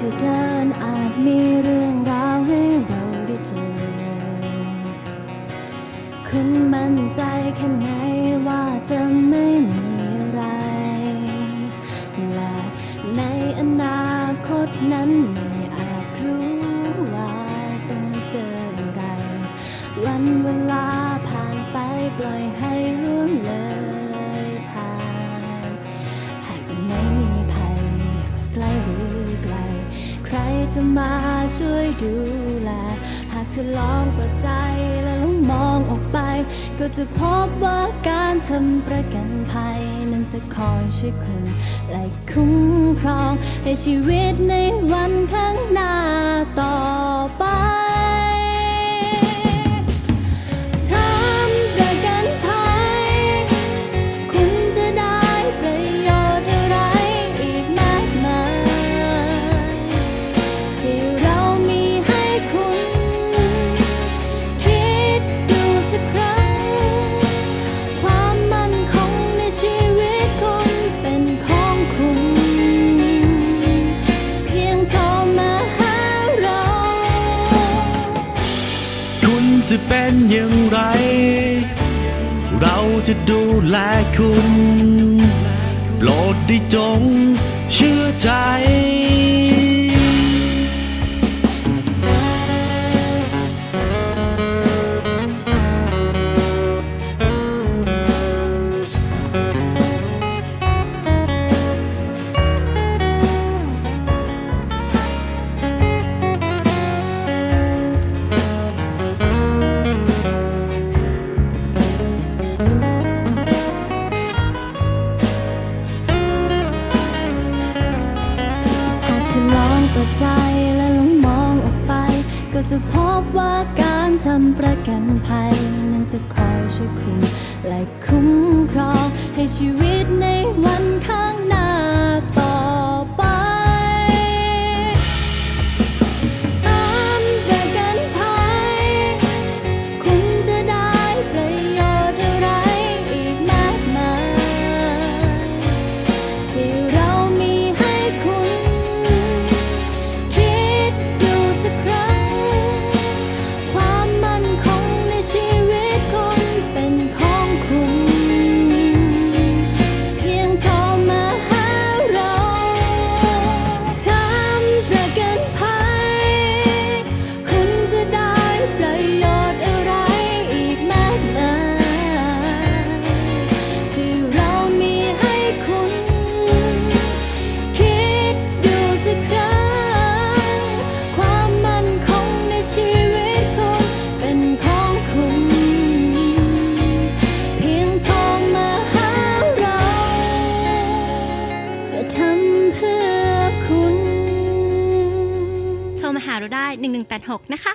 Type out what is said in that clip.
ที่เดินอาจมีเรื่องราวให้เราได้เจอ คุณมั่นใจแค่ไหนว่าจะไม่มีอะไร และในอนาคตนั้นไม่อาจรู้ว่าต้องเจออะไร วันเวลาผ่านไปปล่อยให้ จะมาช่วยดูแล หากเธอลองเปิดใจและลองมองออกไป ก็จะพบว่าการทำประกันภัย นั้นจะคอยช่วยคุณและคุ้มครอง ให้ชีวิตในวันข้างหน้าต่อไป จะเป็นอย่างไร เราจะดูแลคุณ จะพบว่าการทำประกันภัย นั้นจะคอยช่วยคุณและคุ้มครองให้ชีวิตในวันข้าง หาเราได้ 1186 นะคะ